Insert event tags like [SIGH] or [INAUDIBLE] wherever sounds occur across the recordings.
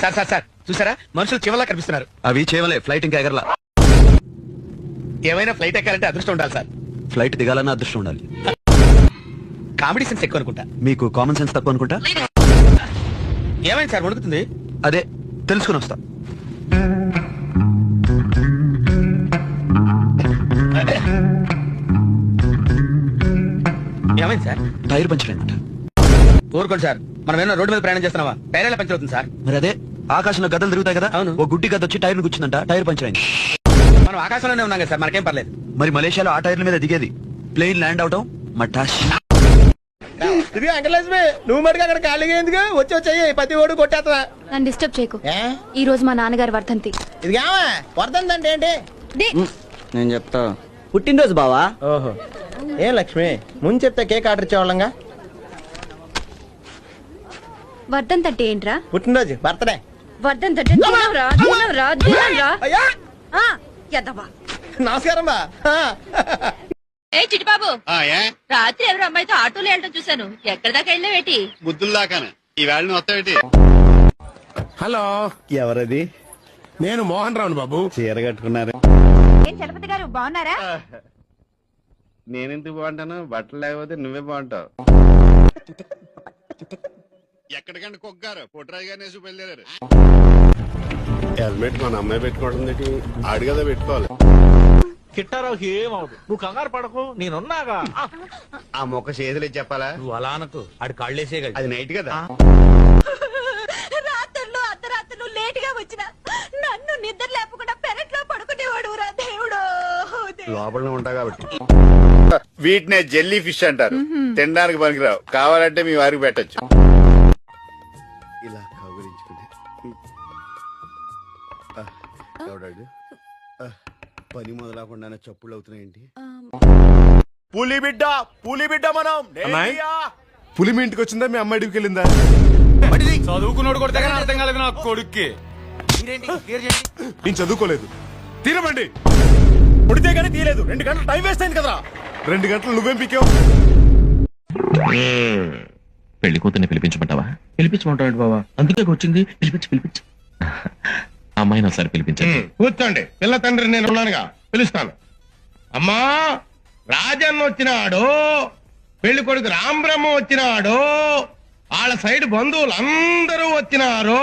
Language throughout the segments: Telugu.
సార్ సార్ సార్ చూసారా? మనుషులు చివరిలా కనిపిస్తున్నారు. అవి చేయవలే ఫ్లైట్ ఇంకా ఎగరలా. ఏమైనా ఫ్లైట్ ఎక్కాలంటే అదృష్టం ఉండాలి సార్. ఫ్లైట్ దిగాలన్న అదృష్టం ఉండాలి. కామెడీ సెన్స్ ఎక్కువ అనుకుంటా మీకు కామన్ సెన్స్ తక్కువ అనుకుంటా ఏమైంది సార్ వణుకుతుంది? అదే తెలుసుకుని వస్తా. ఏమైంది సార్? టైర్ పంచర్ అయిందంట. ఊరుకోండి సార్ మనం ఏమైనా రోడ్డు మీద ప్రయాణం చేస్తున్నావా? టైర్ ఎలా పంచర్ అవుతుంది సార్? మరి అదే ఆకాశంలో గద్దలు తిరుగుతాయి కదా? అవును. ఓ గుడ్డి గద్ద వచ్చి టైర్ను కూర్చుందంట టైర్ పంచర్ అయింది. మనం ఆకాశంలోనే ఉన్నాం కదా సార్ మనకేం పర్లేదు. మరి మలేషియాలో ఆ టైర్ల మీద దిగేది. ప్లేన్ ల్యాండ్ అవటం మటాష్. ఇది అంకలక్ష్మి నువ్వు మటుకు అక్కడ ఖాళీగా ఎందుకు? వచ్చి వచ్చాయి ప్రతి ఓడు కొట్టేస్తా నన్ను డిస్టర్బ్ చేయకు. ఏ? ఈ రోజు మా నాన్నగారి వర్ధంతి. ఇది కావా వరదంటే ఏంటి? నేను చెప్తా. పుట్టినరోజు బావా? ఓహో. ఏ లక్ష్మి ముందు చెప్తే కేక్ ఆర్డర్ ఇచ్చేవాళ్ళంగా? వర్ధంతి అంటే ఏంట్రా? పుట్టినరోజు బర్త్డే. ఆ, ఎదవా. నమస్కారం బా ఆ. ఏ చిటిబాబు ఆ, ఏ? రాత్రి ఎవరు అమ్మాయితో ఆటోలో వెళ్ళడం చూశాను. ఎక్కడి దాకా వెళ్ళావేటి బుద్ధులు దాకానే ఈవేళ నువ్వు వస్తావేటి హలో. ఎవరది? నేను మోహన్ రావును బాబు. చీర కట్టుకున్నారు. ఏం చలపతి గారు బాగున్నారా? నేనెందుకు బాగుంటాను? బట్టలు లేకపోతే నువ్వే బాగుంటావు. ఎక్కడికంటే కొగ్గారు పుట్టరాజు గారిని వేసి బయలుదేరారు. హెల్మెట్ మన అమ్మాయి పెట్టుకోవడం ఆడు కదా పెట్టుకోవాలి. కిట్టారావుకి ఏమవుదు? నువ్వు కంగారు పడకు నేనున్నాగా? ఆ, ఆ మొక్క చేతులు చెప్పాలా? నువ్వు అలా అనకు. ఆడు కాళ్ళేసేయగలడు. అది నైట్ కదా? రాత్రులు అర్ధరాత్రులు లేట్గా వచ్చిన నన్ను నిద్ర లేపకుండా పెరట్లో పడుకునేవాడు రా దేవుడు లోపల ఉంటా కాబట్టి. వీటినే జెల్లీ ఫిష్ అంటారు. తినడానికి పనికిరావు. కావాలంటే మీ వారికి పెట్టచ్చు. ఇలా కౌగులించుకుని ఆ, ఎవడాడు? పని మొదలకుండానే చప్పుళ్ళు అవుతున్నాయేంటి? పులి బిడ్డ పులి బిడ్డ మనం. పులి మీ ఇంటికి వచ్చిందా? మీ అమ్మాయి ఇంటికి వెళ్ళిందా? చదువుకున్నాడు కొడితే కానీ అర్థం కాలేదు నా కొడుక్కి. నేను చదువుకోలేదు. తీరమండి. కొడితే కానీ తీయలేదు. రెండు గంటలు టైం వేస్ట్ అయింది కదా రెండు గంటలు నువ్వేం పీకావు? పెళ్ళి కూతుర్ని పిలిపించమంటావా? పిలిపించమంటాడు బావా? అందుకే వచ్చింది. పిలిపించి పిలిపించి. అమ్మాయిని ఒకసారి పిలిపించండి. కూర్చోండి. పిల్ల తండ్రి నేను ఉన్నానుగా. పిలుస్తాను. అమ్మా రాజన్న వచ్చినాడు. పెళ్ళి కొడుకు రాంబ్రహ్మ వచ్చినాడు. వాళ్ళ సైడ్ బంధువులు అందరూ వచ్చినారు.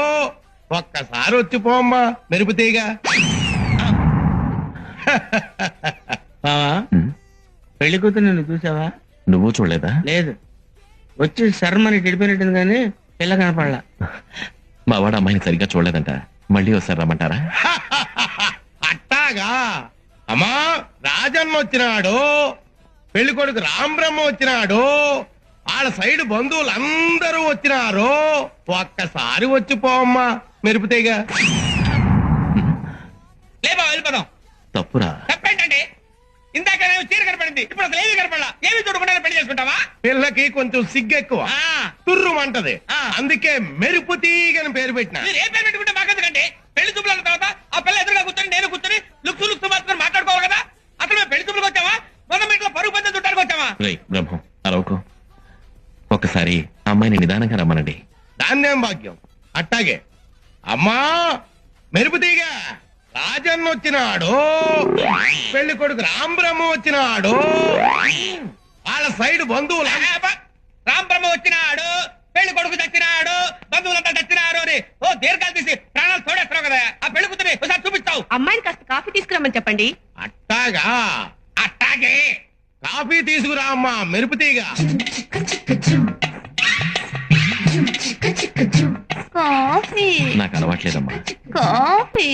ఒక్కసారి వచ్చి పోమ్మా మెరుపుతీగా బావా పెళ్ళి కూతురు నిన్ను చూసావా? నువ్వు చూడలేదా? లేదు. వచ్చి శర్మని చెడిపోయినట్టుంది కానీ పిల్ల కనపడలా. మా వాడు అమ్మాయిని సరిగ్గా చూడలేదంట. మళ్ళీ ఒకసారి రమ్మంటారా? అట్టాగా. అమ్మా రాజన్న వచ్చినాడు. పెళ్ళి కొడుకు రాంబ్రహ్మ వచ్చినాడు. వాళ్ళ సైడ్ బంధువులు అందరూ వచ్చినారు. ఒక్కసారి వచ్చి పోమ్మా మెరుపుతీగా లేబా వెళ్ళిపోదాం తప్పురా. తప్పేంటండి? ఇందాక నేను చీర కనపడింది ఇప్పుడు అసలు ఏమి కనపడలా? ఏమి చూడకుండా పెళ్ళి చేసుకుంటావా? పిల్లకి కొంచెం సిగ్గు ఎక్కువ. తుర్రు అంటది. అందుకే మెరుపు తీగని పేరు పెట్టిన. మీరు ఏ పేరు పెట్టుకుంటే మాకెందుకండి పెళ్ళి చూపులు అన్న తర్వాత ఆ పిల్ల ఎదురుగా కూర్చొని నేను కూర్చొని లుక్స్ లుక్స్ మాత్రం మాట్లాడుకోవాలి కదా? అసలు మేము పెళ్ళి చూపులకు వచ్చావా మొన్న ఇంట్లో పరుగు పంచం చుట్టానికి వచ్చావా రే బ్రహ్మం అరవకు. ఒకసారి అమ్మాయిని నిదానంగా రమ్మనండి. దాన్నేం భాగ్యం. అట్టాగే. అమ్మా మెరుపు తీగ. రాజన్న వచ్చినాడు పెళ్ళి కొడుకు రాంబ్రహ్మ వచ్చినాడు వాళ్ళ సైడ్ బంధువులు రాంబ్రహ్మ వచ్చినాడు పెళ్ళి కొడుకు చచ్చినాడు బంధువులంతా చచ్చినారు అని. ఓ దీర్ఘాలు తీసి ప్రాణాలు తోడేస్తున్నావు కదా ఆ పెళ్ళి కూతురి ఒకసారి చూపిస్తావు. అమ్మాయిని కాస్త కాఫీ తీసుకురమ్మని చెప్పండి. అట్టాగా అట్టాగే. కాఫీ తీసుకురా అమ్మా మెరుపు తీగ. కాఫీ. నాకు అలవాట్లేదమ్మా. కాఫీ.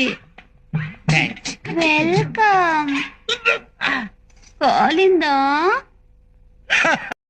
వెల్కమ్. కాలిందా [LAUGHS]